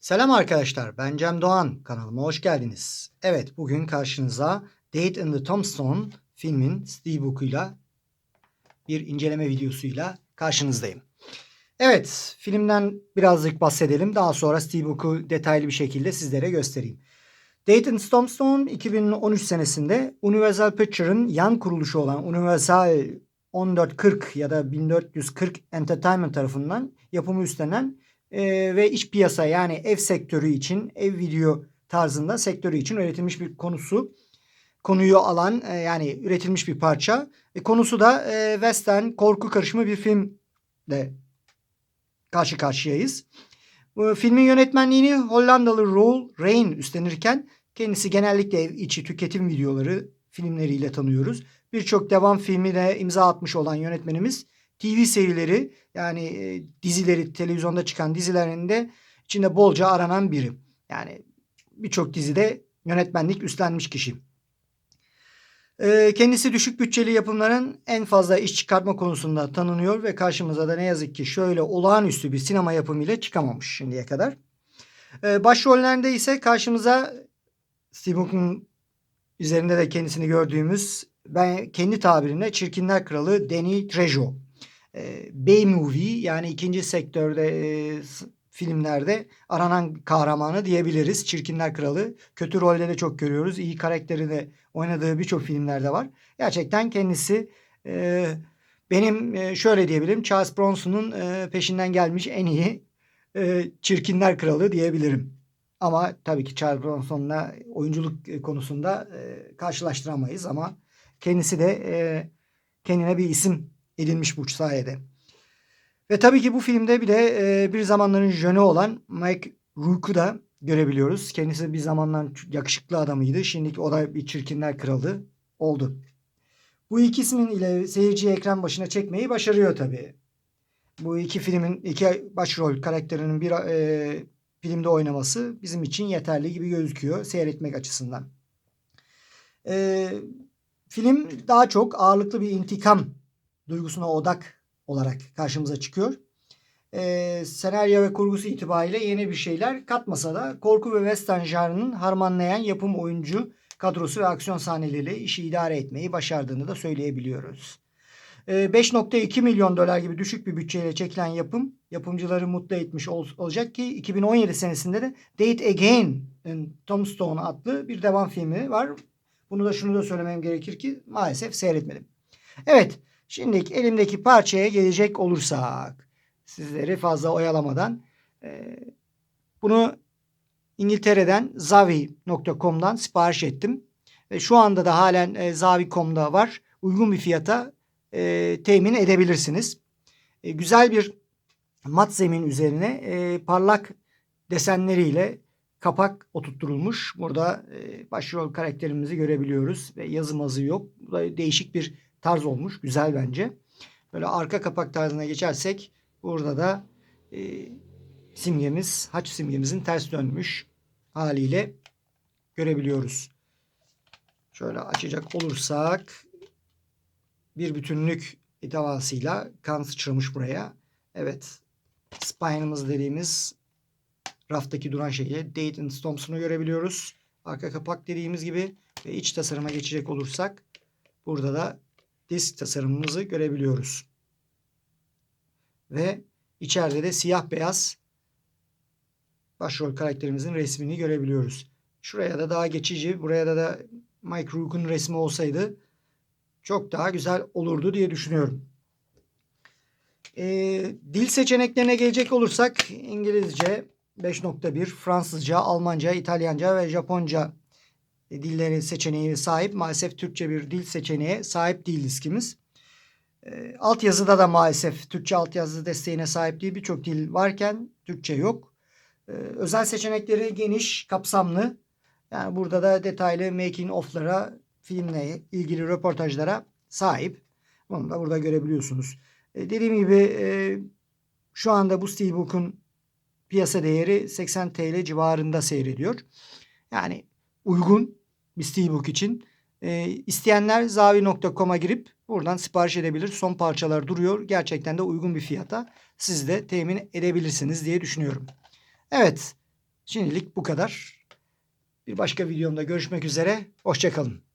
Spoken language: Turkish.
Selam arkadaşlar, ben Cem Doğan. Kanalıma hoş geldiniz. Evet, bugün karşınıza Date in the Tombstone filmin steelbook'uyla bir inceleme videosuyla karşınızdayım. Evet, filmden birazcık bahsedelim. Daha sonra steelbook'u detaylı bir şekilde sizlere göstereyim. The Tombstone 2013 senesinde Universal Pictures'ın yan kuruluşu olan Universal 1440 ya da 1440 Entertainment tarafından yapımı üstlenen e, ve iç piyasa yani ev sektörü için ev video tarzında sektörü için üretilmiş bir konusu. Konuyu alan e, yani üretilmiş bir parça. E, konusu da e, western korku karışımı bir filmle karşı karşıyayız. Bu filmin yönetmenliğini Hollandalı Roel Rein üstlenirken kendisi genellikle ev içi tüketim videoları filmleriyle tanıyoruz. Birçok devam filmine imza atmış olan yönetmenimiz TV serileri yani e, dizileri televizyonda çıkan dizilerinde içinde bolca aranan biri. Yani birçok dizide yönetmenlik üstlenmiş kişi. E, kendisi düşük bütçeli yapımların en fazla iş çıkartma konusunda tanınıyor ve karşımıza da ne yazık ki şöyle olağanüstü bir sinema yapımıyla çıkamamış şimdiye kadar. E, başrollerinde ise karşımıza Steve üzerinde de kendisini gördüğümüz ben kendi tabirimle Çirkinler Kralı Danny Trejo B-movie yani ikinci sektörde e, filmlerde aranan kahramanı diyebiliriz. Çirkinler Kralı. Kötü rolleri çok görüyoruz. İyi karakteri de oynadığı birçok filmlerde var. Gerçekten kendisi e, benim e, şöyle diyebilirim. Charles Bronson'un e, peşinden gelmiş en iyi e, Çirkinler Kralı diyebilirim. Ama tabii ki Charles Bronson'la oyunculuk konusunda e, karşılaştıramayız ama kendisi de e, kendine bir isim edilmiş bu sayede. Ve tabii ki bu filmde bir de e, bir zamanların jönü olan Mike Rourke'u da görebiliyoruz. Kendisi bir zamanlar yakışıklı adamıydı. Şimdi o da bir çirkinler kralı oldu. Bu iki ismin ile seyirciyi ekran başına çekmeyi başarıyor tabii. Bu iki filmin iki başrol karakterinin bir e, filmde oynaması bizim için yeterli gibi gözüküyor seyretmek açısından. E, film daha çok ağırlıklı bir intikam duygusuna odak olarak karşımıza çıkıyor. Ee, senaryo ve kurgusu itibariyle yeni bir şeyler katmasa da korku ve western janrının harmanlayan yapım oyuncu kadrosu ve aksiyon sahneleriyle işi idare etmeyi başardığını da söyleyebiliyoruz. Ee, 5.2 milyon dolar gibi düşük bir bütçeyle çekilen yapım yapımcıları mutlu etmiş ol, olacak ki 2017 senesinde de Date Again in Tombstone adlı bir devam filmi var. Bunu da şunu da söylemem gerekir ki maalesef seyretmedim. Evet Şimdi elimdeki parçaya gelecek olursak sizleri fazla oyalamadan e, bunu İngiltere'den zavi.com'dan sipariş ettim. Ve şu anda da halen e, zavi.com'da var. Uygun bir fiyata e, temin edebilirsiniz. E, güzel bir mat zemin üzerine e, parlak desenleriyle kapak oturtturulmuş. Burada e, başrol karakterimizi görebiliyoruz ve yazı mazı yok. Bu da değişik bir tarz olmuş. Güzel bence. Böyle arka kapak tarzına geçersek burada da e, simgemiz, haç simgemizin ters dönmüş haliyle görebiliyoruz. Şöyle açacak olursak bir bütünlük iddiasıyla kan sıçramış buraya. Evet. Spine'ımız dediğimiz raftaki duran şeyi Dayton Thompson'u görebiliyoruz. Arka kapak dediğimiz gibi ve iç tasarıma geçecek olursak burada da disk tasarımımızı görebiliyoruz. Ve içeride de siyah beyaz başrol karakterimizin resmini görebiliyoruz. Şuraya da daha geçici, buraya da da Mike Rourke'un resmi olsaydı çok daha güzel olurdu diye düşünüyorum. Ee, dil seçeneklerine gelecek olursak İngilizce 5.1, Fransızca, Almanca, İtalyanca ve Japonca dilleri seçeneği sahip. Maalesef Türkçe bir dil seçeneğe sahip değil diskimiz. E, altyazıda da maalesef Türkçe altyazı desteğine sahip değil. Birçok dil varken Türkçe yok. E, özel seçenekleri geniş, kapsamlı. Yani burada da detaylı making of'lara, filmle ilgili röportajlara sahip. Bunu da burada görebiliyorsunuz. E, dediğim gibi e, şu anda bu Steelbook'un piyasa değeri 80 TL civarında seyrediyor. Yani uygun bir steelbook için. E, isteyenler zavi.com'a girip buradan sipariş edebilir. Son parçalar duruyor. Gerçekten de uygun bir fiyata siz de temin edebilirsiniz diye düşünüyorum. Evet. Şimdilik bu kadar. Bir başka videomda görüşmek üzere. Hoşçakalın.